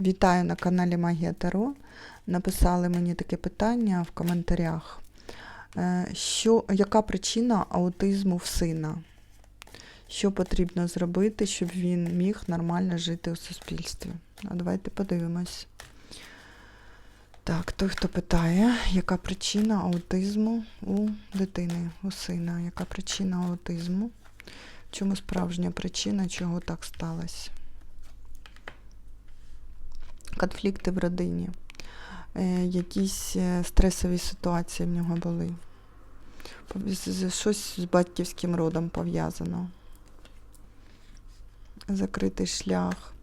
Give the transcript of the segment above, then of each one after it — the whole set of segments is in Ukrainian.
Вітаю на каналі Магія Таро. Написали мені таке питання в коментарях. Е, Що, яка причина аутизму в сина? Що потрібно зробити, щоб він міг нормально жити у суспільстві? А давайте подивимось. Так, той, хто питає, яка причина аутизму у дитини, у сина? Яка причина аутизму? В чому справжня причина, чого так сталося? Конфлікти в родині, е, якісь е, стресові ситуації в нього були. Щось з батьківським родом пов'язано. Закритий шлях.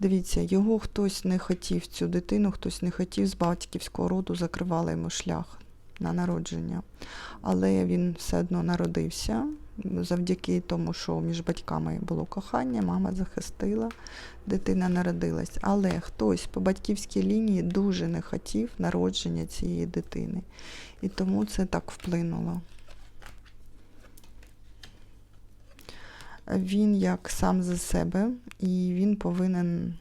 Дивіться, його хтось не хотів, цю дитину, хтось не хотів з батьківського роду, закривали йому шлях на народження. Але він все одно народився завдяки тому, що між батьками було кохання, мама захистила, дитина народилась. Але хтось по батьківській лінії дуже не хотів народження цієї дитини. І тому це так вплинуло. Він як сам за себе, і він повинен,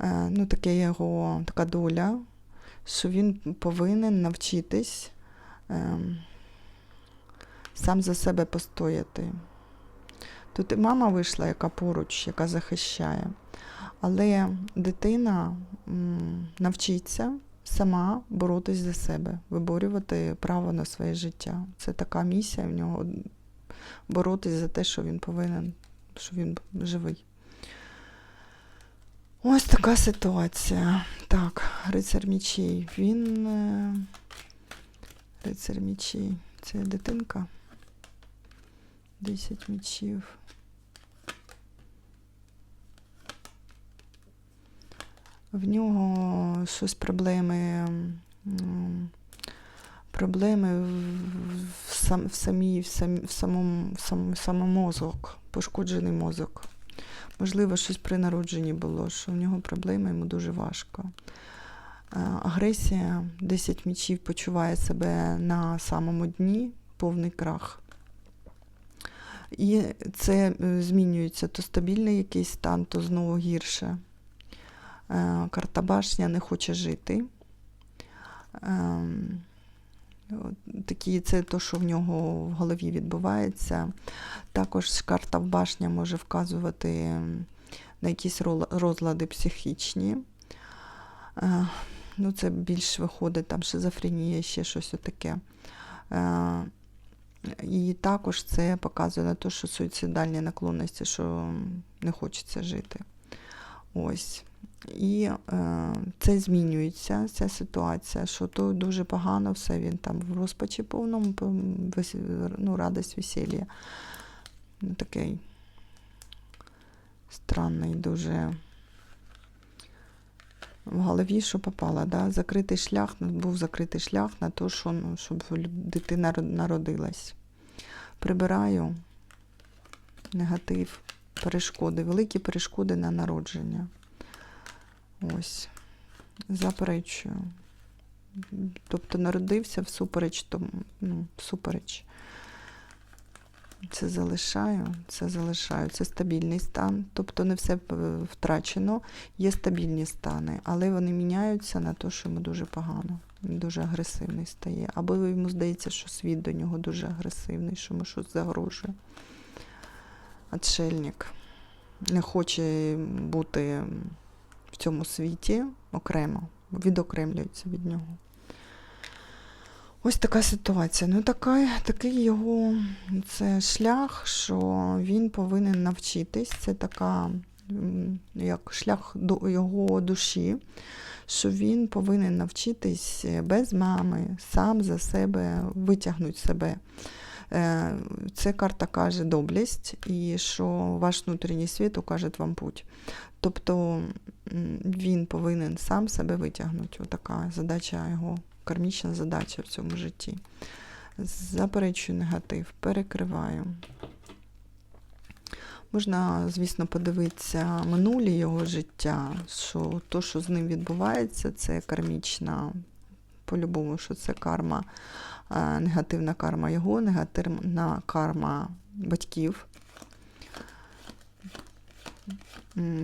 е, ну, таке його така доля, що він повинен навчитись ем, сам за себе постояти. Тут і мама вийшла, яка поруч, яка захищає. Але дитина навчиться сама боротись за себе, виборювати право на своє життя. Це така місія в нього боротись за те, що він повинен, що він живий. Ось така ситуація. Так, рицар мічей. Він. е, Рицар мічей. Це дитинка. 10 мічів. В нього щось проблеми. Проблеми в, сам, в, самій, в, сам, в самому в сам, в самому мозок, пошкоджений мозок. Можливо, щось при народженні було, що в нього проблеми, йому дуже важко. Е, Агресія, 10 мічів почуває себе на самому дні, повний крах. І це е, змінюється то стабільний якийсь стан, то знову гірше. Е, Карта башня не хоче жити. Ем, Такі, це те, що в нього в голові відбувається. Також карта в башня може вказувати ем, на якісь розлади психічні. Е, Ну, це більш виходить там шизофренія, ще щось таке. І також це показує на те, що суїцидальні наклонності, що не хочеться жити. Ось. І е, це змінюється, ця ситуація, що то дуже погано все, він там в розпачі повному, ну, радость, весілля. Ну, такий странний дуже. В голові, що попало, да? закритий шлях, ну, був закритий шлях на те, що, ну, щоб дитина народилась. Прибираю негатив, перешкоди, великі перешкоди на народження. Ось. Заперечую. Тобто народився всупереч тому, ну, всупереч. Це залишаю, це залишаю. Це стабільний стан. Тобто не все е, втрачено, є стабільні стани, але вони міняються на те, що йому дуже погано. Він дуже агресивний стає. Або йому здається, що світ до нього дуже агресивний, що йому щось загрожує. Отшельник не хоче бути в цьому світі окремо, відокремлюється від нього. Ось така ситуація. Ну, така, такий його це шлях, що він повинен навчитись. Це така, як шлях до його душі, що він повинен навчитись без мами, сам за себе витягнути себе. Е, Це карта каже доблесть, і що ваш внутрішній світ укаже вам путь. Тобто він повинен сам себе витягнути. Отака задача його, кармічна задача в цьому житті. Заперечую негатив, перекриваю. Можна, звісно, подивитися минулі його життя, що то, що з ним відбувається, це кармічна, по-любому, що це карма, е, негативна карма його, негативна карма батьків.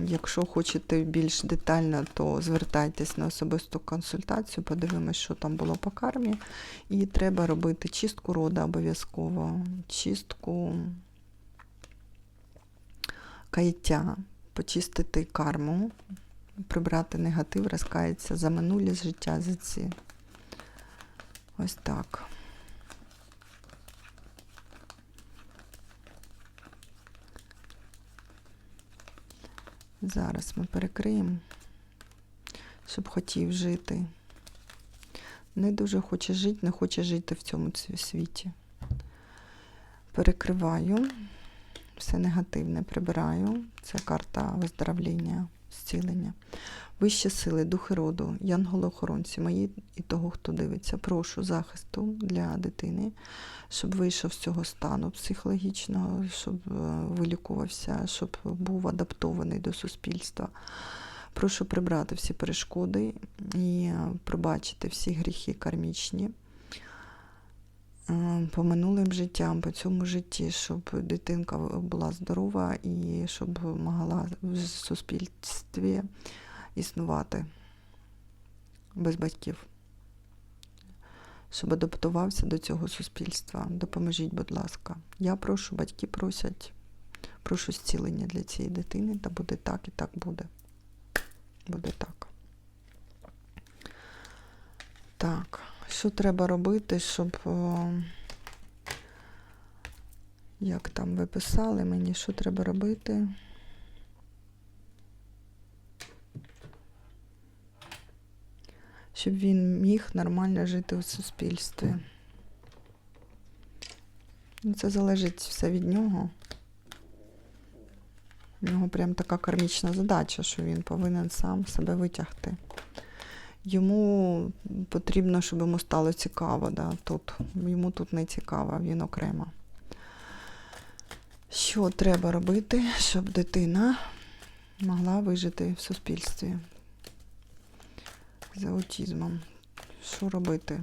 Якщо хочете більш детально, то звертайтесь на особисту консультацію, подивимось, що там було по кармі. І треба робити чистку рода обов'язково, чистку каяття, почистити карму, прибрати негатив, розкаятися за минулі життя, за ці. Ось так. Зараз ми перекриємо, щоб хотів жити. Не дуже хоче жити, не хоче жити в цьому світі. Перекриваю, все негативне прибираю. Це карта виздоровлення, зцілення. Вищі сили, духи роду, янголи-охоронці, мої і того, хто дивиться, прошу захисту для дитини, щоб вийшов з цього стану психологічного, щоб е, вилікувався, щоб був адаптований до суспільства. Прошу прибрати всі перешкоди і е, пробачити всі гріхи кармічні по минулим життям, по цьому житті, щоб дитинка була здорова і щоб могла в суспільстві існувати без батьків. Щоб адаптувався до цього суспільства. Допоможіть, будь ласка. Я прошу, батьки просять, прошу зцілення для цієї дитини, та буде так і так буде. Буде так. Так, що треба робити, щоб. Як там ви писали мені, що треба робити? Щоб він міг нормально жити у суспільстві. Ну, Це залежить все від нього. У нього прям така кармічна задача, що він повинен сам себе витягти. Йому потрібно, щоб йому стало цікаво, да, тут. Йому тут не цікаво, він окремо. Що треба робити, щоб дитина могла вижити в суспільстві з аутізмом? Що робити?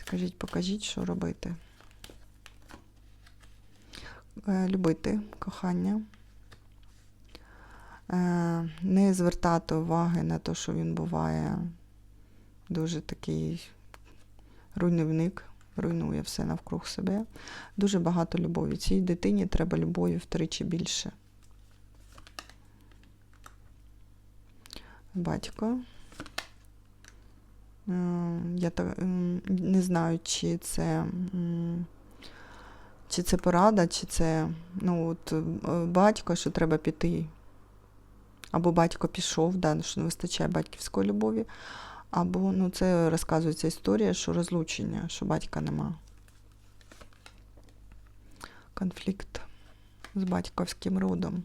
Скажіть, покажіть, що робити. Е, Любити кохання. Е, Не звертати уваги на те, що він буває дуже такий руйнівник, руйнує все навкруг себе. Дуже багато любові. Цій дитині треба любові втричі більше. Батько. Е, Я та- м, не знаю, чи це, чи це порада, чи це ну, от, е, батько, що треба піти. Або батько пішов, да, що не вистачає батьківської любові. Або ну, це розказується історія, що розлучення, що батька нема. Конфлікт з батьківським родом.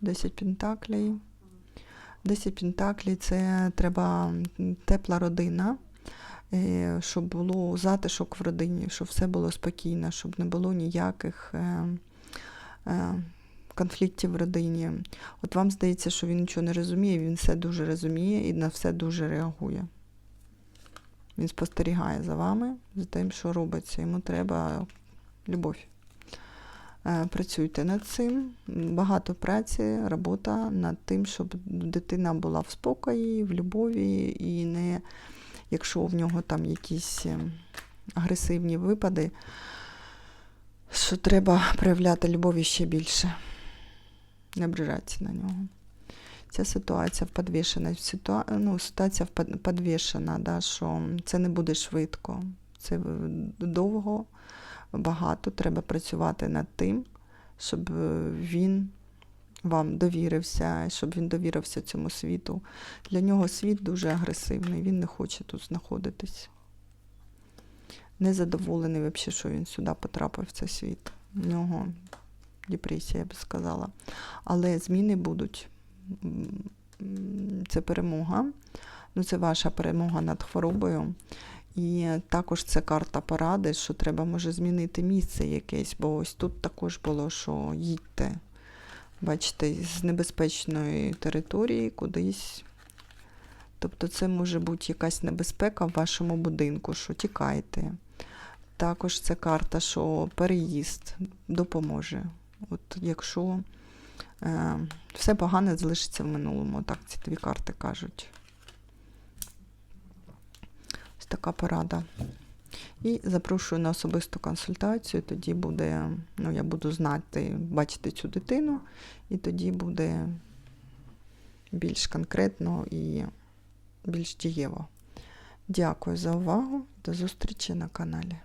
Десять пентаклей. Десять пентаклей це треба тепла родина, е, щоб було затишок в родині, щоб все було спокійно, щоб не було ніяких е, конфліктів в родині. От вам здається, що він нічого не розуміє, він все дуже розуміє і на все дуже реагує. Він спостерігає за вами, за тим, що робиться. Йому треба любов. Е, Працюйте над цим. Багато праці, робота над тим, щоб дитина була в спокої, в любові, і не, якщо в нього там якісь е, агресивні випади, що треба проявляти любові ще більше, не ображатися на нього. Ця ситуація вподвішена, ситуа... ну, ситуація подвішена, да, що це не буде швидко, це довго, багато. Треба працювати над тим, щоб е, він вам довірився, щоб він довірився цьому світу. Для нього світ дуже агресивний, він не хоче тут знаходитись. Незадоволений взагалі, що він сюди потрапив в цей світ. У нього депресія, я би сказала. Але зміни будуть. Це перемога. Ну, це ваша перемога над хворобою. І також це карта поради, що треба може змінити місце якесь, бо ось тут також було, що їдьте, бачите, з небезпечної території кудись. Тобто це може бути якась небезпека в вашому будинку, що тікайте. Також це карта, що переїзд допоможе. От якщо е, все погане залишиться в минулому, так ці дві карти кажуть. Ось така порада. І запрошую на особисту консультацію. Тоді буде, ну, я буду знати, бачити цю дитину, і тоді буде більш конкретно і більш дієво. Дякую за увагу. До зустрічі на каналі.